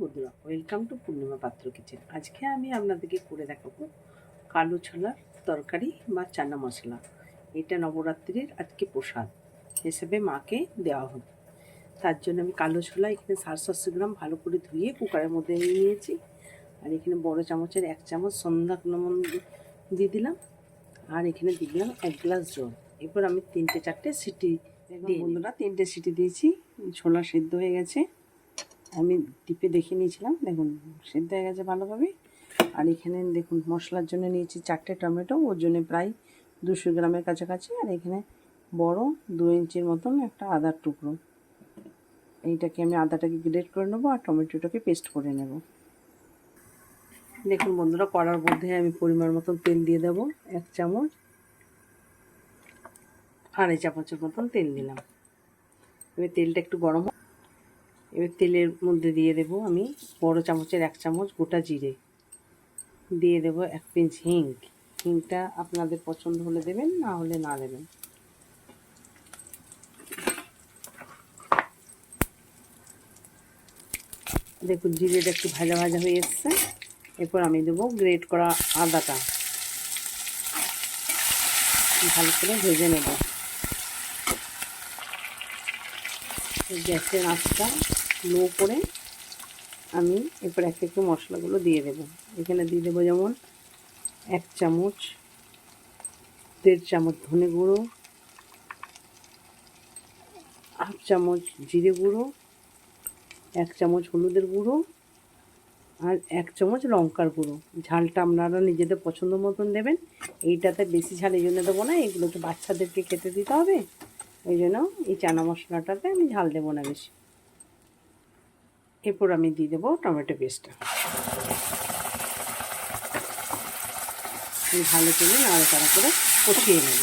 বন্ধুরা welcome to পূর্ণিমা পাত্র kitchen আজকে আমি আপনাদেরকে করে দেখাবো কালো ছোলার তরকারি বা চানা মশলা। এটা নবরাত্রির আজকে প্রসাদ হিসেবে মাকে দেওয়া হবে। তার জন্য আমি কালো ছোলা এখানে সাতশো গ্রাম ভালো করে ধুয়ে কুকারের মধ্যে নিয়ে নিয়েছি। আর এখানে বড় চামচের এক চামচ সন্ধ্যা নমন দিয়ে দিলাম। আর এখানে দিয়ে দিলাম এক গ্লাস জল। এরপর আমি তিনটে চারটে সিটি বন্ধুরা তিনটে সিটি দিয়েছি। ছোলা সিদ্ধ হয়ে গেছে। আমি টিপে দেখে নিয়েছিলাম। দেখুন, সেদ্ধ হয়ে গেছে ভালোভাবে। আর এখানে দেখুন, মশলার জন্য নিয়েছি চারটে টমেটো। ওর জন্য প্রায় দুশো গ্রামের কাছাকাছি। আর এখানে বড় দু ইঞ্চির মতন একটা আদার টুকরো। এইটাকে আমি আদাটাকে গ্রেট করে নেব আর টমেটোটাকে পেস্ট করে নেব। দেখুন বন্ধুরা, কড়ার মধ্যে আমি পরিমাণ মতন তেল দিয়ে দেবো, এক চামচ। আড়াই চামচের মতন তেল দিলাম। এবার তেলটা একটু গরম। এবার তেলের মধ্যে দিয়ে দেব আমি বড় চামচের এক চামচ গোটা জিরে। দিয়ে দেব এক পিঞ্চ হিং। হিংটা আপনাদের পছন্দ হলে দেবেন, না হলে না দেবেন। দেখুন, জিরেটা একটু ভাজা ভাজা হয়ে এসছে। এরপর আমি দেবো গ্রেট করা আদাটা। ভালো করে ভেজে নেব। গ্যাসের আঁচটা লো করে আমি এরপর এক একটু মশলাগুলো দিয়ে দেব। এখানে দিয়ে দেবো যেমন এক চামচ, দেড় চামচ ধনে গুঁড়ো, হাফ চামচ জিরে গুঁড়ো, এক চামচ হলুদের গুঁড়ো আর এক চামচ লঙ্কার গুঁড়ো। ঝালটা আপনারা নিজেদের পছন্দ মতন দেবেন। এইটাতে বেশি ঝাল এই জন্য দেবো না এগুলো তো বাচ্চাদেরকে খেতে দিতে হবে। ওই জন্য এই চানা মশলাটাতে আমি ঝাল দেবো না বেশি। এরপর আমি দিয়ে দেবো টমেটো পেস্টটা ভালো করে নাড়াচাড়া করে কষিয়ে নেব।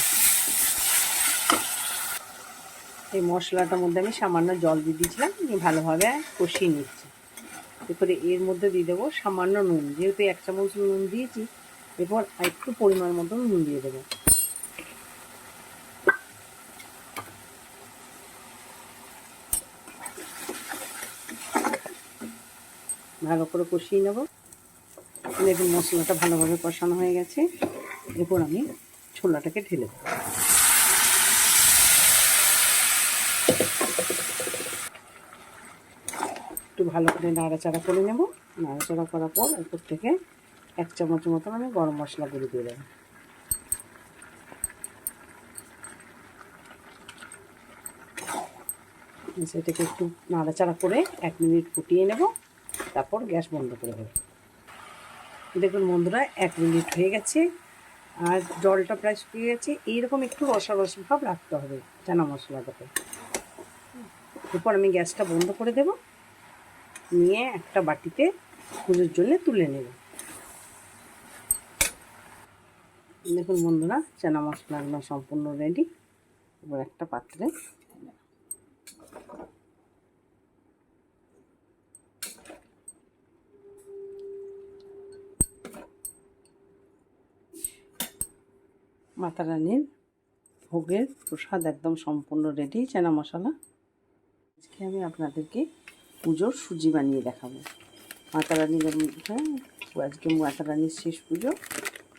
এই মশলাটার মধ্যে আমি সামান্য জল দিয়ে দিয়েছিলাম ভালোভাবে কষিয়ে নিচ্ছি। এরপরে এর মধ্যে দিয়ে দেবো সামান্য নুন, যেহেতু এক চামচ নুন দিয়েছি, এরপর একটু পরিমাণ মতো নুন দিয়ে দেবো। ভালো করে কষিয়ে নেব। দেখুন মশলাটা ভালোভাবে কষানো হয়ে গেছে, এরপর আমি ছোলাটাকে ঢেলে দেবো। একটু ভালো করে নাড়াচাড়া করে নেব। নাড়াচাড়া করার পর উপর থেকে এক চামচ মতন আমি গরম মশলা গুঁড়ো দিয়ে দেবো। সেটাকে একটু নাড়াচাড়া করে এক মিনিট ফুটিয়ে নেব। তারপর গ্যাস বন্ধ করে দেবো। দেখুন বন্ধুরা, এক মিনিট হয়ে গেছে। আর জলটা প্রায় শুকিয়ে গেছে। এইরকম একটু রসা রসা ভাব রাখতে হবে, চানা মশলাটাতে এরপর আমি গ্যাসটা বন্ধ করে দেব। নিয়ে একটা বাটিতে পুজোর জন্য তুলে নেব। দেখুন বন্ধুরা, চানা মশলা সম্পূর্ণ রেডি এবার একটা পাত্রে মাতা রানীর ভোগের প্রসাদ একদম সম্পূর্ণ রেডি চানা মশলা। আজকে আমি আপনাদেরকে পুজোর সুজি বানিয়ে দেখাবো। মাতা রানীর হ্যাঁ আজকে মাতা রানীর শেষ পুজো,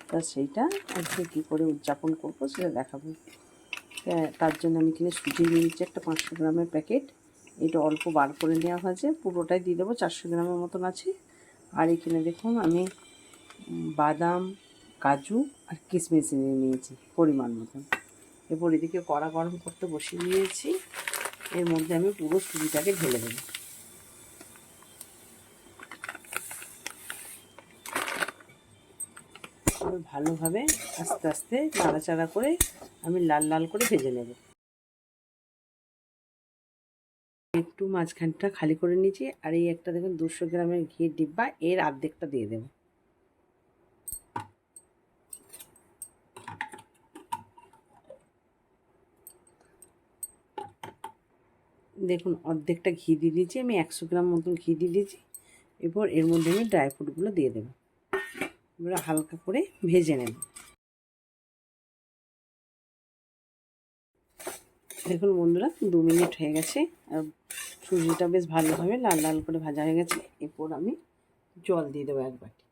তা সেইটা আজকে কী করে উদযাপন করব সেটা দেখাবো। তার জন্য আমি কিনে সুজি নিয়ে নিচ্ছি একটা পাঁচশো গ্রামের প্যাকেট। এটা অল্প বার করে নেওয়া হয়েছে, পুরোটাই দিয়ে দেবো, চারশো গ্রামের মতন আছে। আর এখানে দেখুন, আমি বাদাম কাজু আর কিশমিশ নিয়ে নিয়েছি, পরিমাণ মতন। এরপর এদিকে কড়া গরম করতে বসিয়ে নিয়েছি এর মধ্যে আমি পুরো সুজিটাকে ঢেলে দেবো। ভালোভাবে আস্তে আস্তে নাড়াচাড়া করে আমি লাল লাল করে ভেজে নেব। একটু মাঝখানটা খালি করে নিয়েছি। আর এই একটা দেখুন দুশো গ্রামের ঘি ডিব্বা, এর অর্ধেকটা দিয়ে দেবো। দেখুন, অর্ধেকটা ঘি দিয়ে দিয়েছি, আমি একশো গ্রাম মতন ঘি দিয়ে দিয়েছি। এরপর এর মধ্যে আমি ড্রাই ফ্রুটগুলো দিয়ে দেবো। এবার হালকা করে ভেজে নেব। দেখুন বন্ধুরা, দু মিনিট হয়ে গেছে, আর সুজিটা বেশ ভালোভাবে লাল লাল করে ভাজা হয়ে গেছে। এরপর আমি জল দিয়ে দেবো এক বাটি।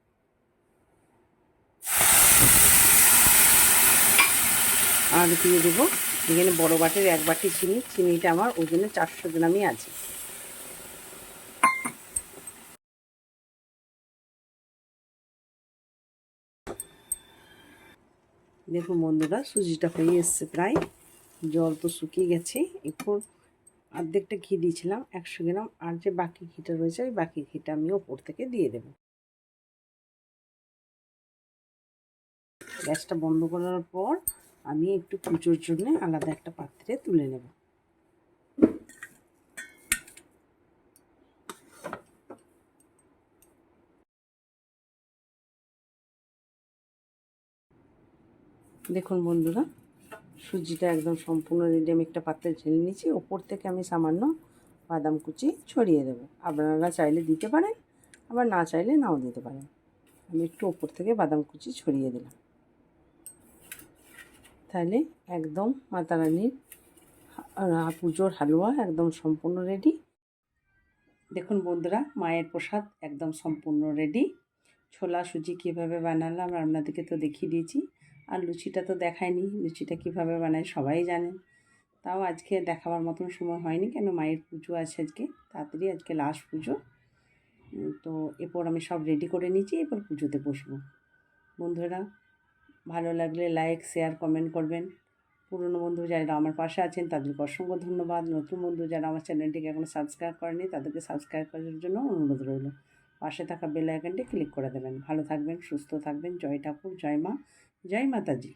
আর দিয়ে দেবো এখানে বড় বাটির এক বাটি চিনি, চিনিটা আমার ওজনে চারশো গ্রামই আছে। দেখুন বন্ধুরা, সুজিটা হয়ে এসছে প্রায়। জল তো শুকিয়ে গেছে। এখন অর্ধেকটা ঘি দিয়েছিলাম, একশো গ্রাম। আর যে বাকি ঘিটা রয়েছে, ওই বাকি ঘিটা আমি ওপর থেকে দিয়ে দেব। গ্যাসটা বন্ধ করার পর আমি একটু কুচোর জন্য আলাদা একটা পাত্রে তুলে নেব। দেখুন বন্ধুরা, সুজিটা একদম সম্পূর্ণ রেডি আমি একটা পাত্রে ঢেলে নিয়েছি, ওপর থেকে আমি সামান্য বাদাম কুচি ছড়িয়ে দেবো। আপনারা চাইলে দিতে পারেন, আবার না চাইলে নাও দিতে পারেন। আমি একটু ওপর থেকে বাদাম কুচি ছড়িয়ে দিলাম। তাহলে একদম মাতা রানীর পুজোর হালুয়া একদম সম্পূর্ণ রেডি দেখুন বন্ধুরা, মায়ের প্রসাদ একদম সম্পূর্ণ রেডি ছোলা সুজি কীভাবে বানালাম আপনাদেরকে তো দেখিয়ে দিয়েছি। আর লুচিটা তো দেখায়নি, লুচিটা কীভাবে বানায় সবাই জানেন তাও আজকে দেখাবার মতন সময় হয়নি, কেন মায়ের পুজো আছে আজকে, তাড়াতাড়ি আজকে লাস্ট পুজো। তো এরপর আমি সব রেডি করে নিয়েছি, এরপর পুজোতে বসবো। বন্ধুরা ভালো লাগলে লাইক শেয়ার কমেন্ট করবেন। পুরনো বন্ধু যারা আমার পাশে আছেন, তাদেরকে অসংখ্য ধন্যবাদ। নতুন বন্ধু যারা আমার চ্যানেলটিকে এখনও সাবস্ক্রাইব করেনি তাদেরকে সাবস্ক্রাইব করার জন্য অনুরোধ রইল। পাশে থাকা বেল আইকনটি ক্লিক করে দেবেন। ভালো থাকবেন, সুস্থ থাকবেন। জয় ঠাকুর, জয় মা, জয় মাতাজি।